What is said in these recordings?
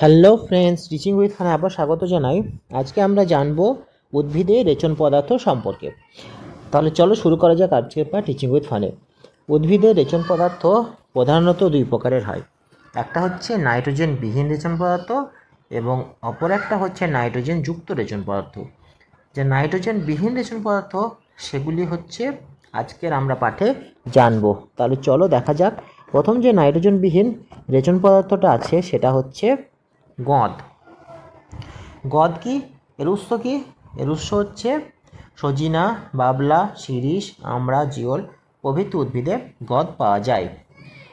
Hello friends teaching with খানে আবার স্বাগত জানাই। আজকে আমরা জানব উদ্ভিদে রেচন পদার্থ সম্পর্কে। তাহলে চলো শুরু করা যাক আজকের পর টিচিং উইথ ফানে উদ্ভিদের রেচন পদার্থ প্রধানত দুই প্রকারের হয়। একটা হচ্ছে নাইট্রোজেন বিহীন রেচন পদার্থ এবং অপর একটা হচ্ছে নাইট্রোজেন যুক্ত রেচন পদার্থ। যে নাইট্রোজেন বিহীন রেচন পদার্থ, সেগুলি হচ্ছে আজকের আমরা পাঠে জানব। তাহলে চলো দেখা যাক। প্রথম যে নাইট্রোজেন বিহীন রেচন পদার্থটা আছে, সেটা হচ্ছে গঁদ। গদ কি? এর উৎস কি? এর উৎস হচ্ছে সজিনা, বাবলা, শিরিষ, আমড়া, জিওল প্রভৃতি উদ্ভিদে গদ পাওয়া যায়।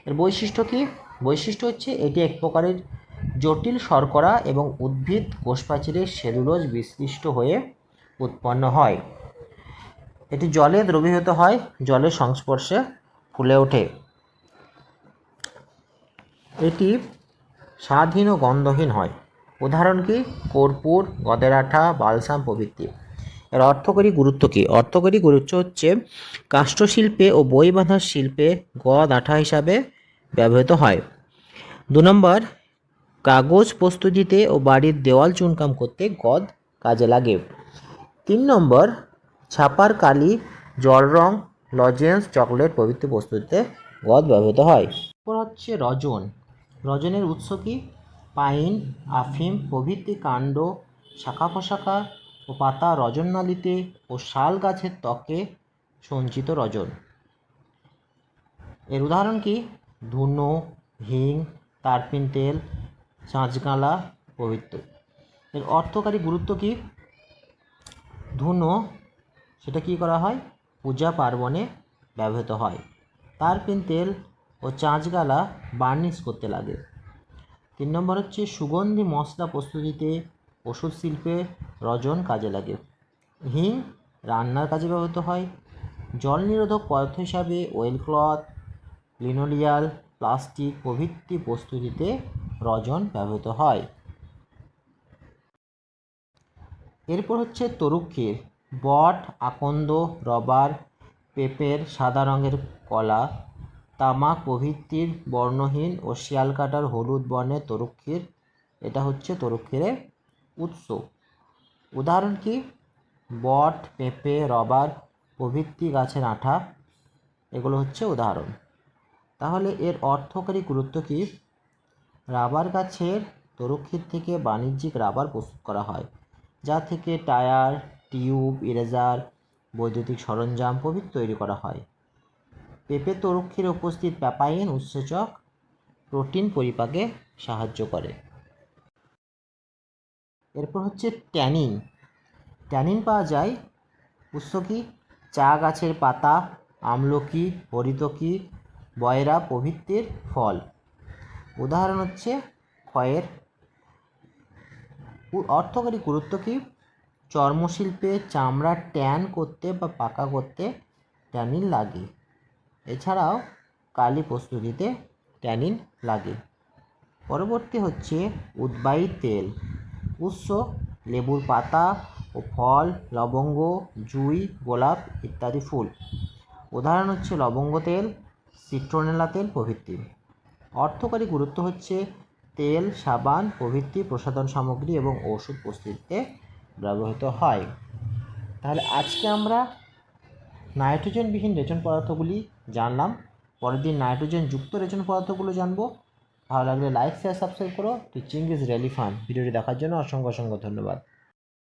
এর বৈশিষ্ট্য কি? বৈশিষ্ট্য হচ্ছে এটি এক প্রকারের জটিল শর্করা এবং উদ্ভিদ কোষপ্রাচীরের সেলুলোজ বিশ্লিষ্ট হয়ে উৎপন্ন হয়। এটি জলে দ্রবীভূত হয়, জলের সংস্পর্শে ফুলে ওঠে। এটি স্বাদহীন ও গন্ধহীন হয়। উদাহরণ কি? কর্পূর গদের আঠা বালসাম প্রভৃতি। এর অর্থকরী গুরুত্ব কী? অর্থকরী গুরুত্ব হচ্ছে কাষ্ঠশিল্পে ও বই বাঁধার শিল্পে গদ আঠা হিসাবে ব্যবহৃত হয়। দু নম্বর, কাগজ প্রস্তুতিতে ও বাড়ির দেওয়াল চুনকাম করতে গদ কাজে লাগে। তিন নম্বর, ছাপার কালি, জল রং, লজেন্স, চকলেট প্রভৃতি প্রস্তুতিতে গদ ব্যবহৃত হয়। এরপর হচ্ছে রজন। রজনের উৎস কি? পাইন, আফিম, প্রভৃতি কাণ্ড, শাখা প্রশাখা ও পাতা রজননালীতে ও শাল গাছের ত্বকে সঞ্চিত রজন। এর উদাহরণ কি? ধুনো, হিং, তারপিন তেল চাঁচগালা প্রভৃতি। এর অর্থকারী গুরুত্ব কি? ধুনো, সেটা কি করা হয়? পূজা পার্বণে ব্যবহৃত হয়। তারপিন তেল ও চাঁচগালা বার্নিশ করতে লাগে। তিন নম্বর হচ্ছে সুগন্ধি মশলা প্রস্তুতিতে ওষুধ শিল্পে রজন কাজে লাগে। হিং, রান্নার কাজে ব্যবহৃত হয়। জল নিরোধক পদার্থ হিসাবে ওয়েল ক্লথ লিনোলিয়াল প্লাস্টিক প্রভৃতি প্রস্তুতিতে রজন ব্যবহৃত হয়। এরপর হচ্ছে তরুক্ষীর বট, আকন্দ, রবার, পেঁপের সাদা রঙের কলা তামাক প্রভৃতির বর্ণহীন ও শিয়ালকাটার হলুদ বর্ণের তরুক্ষীর, এটা হচ্ছে তরুক্ষীরের উৎস। উদাহরণ কি? বট, পেঁপে, রবার, প্রভৃতি গাছের আঠা, এগুলো হচ্ছে উদাহরণ। তাহলে এর অর্থকারী গুরুত্ব কী? রাবার গাছের তরুক্ষীর থেকে বাণিজ্যিক রাবার প্রস্তুত করা হয়, যা থেকে টায়ার, টিউব, ইরেজার, বৈদ্যুতিক সরঞ্জাম প্রভৃতি তৈরি করা হয়। পেঁপে তরুক্ষীর উপস্থিত প্যাপাইন উৎসেচক প্রোটিন পরিপাকে সাহায্য করে। এরপর হচ্ছে ট্যানিন। ট্যানিন পাওয়া যায় উৎস কি চা গাছের পাতা, আমলকি, হরিতকি, বয়রা প্রভৃতির ফল। উদাহরণ হচ্ছে ক্ষয়ের। অর্থকারী গুরুত্ব কি? চর্মশিল্পে চামড়া ট্যান করতে বা পাকা করতে ট্যানিন লাগে। এছাড়াও কালি প্রস্তুতিতে ট্যানিন লাগে। পরবর্তী হচ্ছে উদ্বায়ী তেল। উৎস লেবুর পাতা ও ফল, লবঙ্গ, জুই, গোলাপ ইত্যাদি ফুল। উদাহরণ হচ্ছে লবঙ্গ তেল, সিট্রোনেলা তেল প্রভৃতি। অর্থকারী গুরুত্ব হচ্ছে তেল, সাবান প্রভৃতি, প্রসাধন সামগ্রী এবং ওষুধ প্রস্তুতিতে ব্যবহৃত হয়। তাহলে আজকে আমরা নাইট্রোজেনবিহীন রেচন পদার্থগুলি জানলাম পরের দিন নাইট্রোজেন যুক্ত রেচন পদার্থগুলো জানব। ভালো লাগলে লাইক শেয়ার সাবস্ক্রাইব করো। Teaching is really fun fun ভিডিওটি দেখার জন্য অসংখ্য অসংখ্য ধন্যবাদ।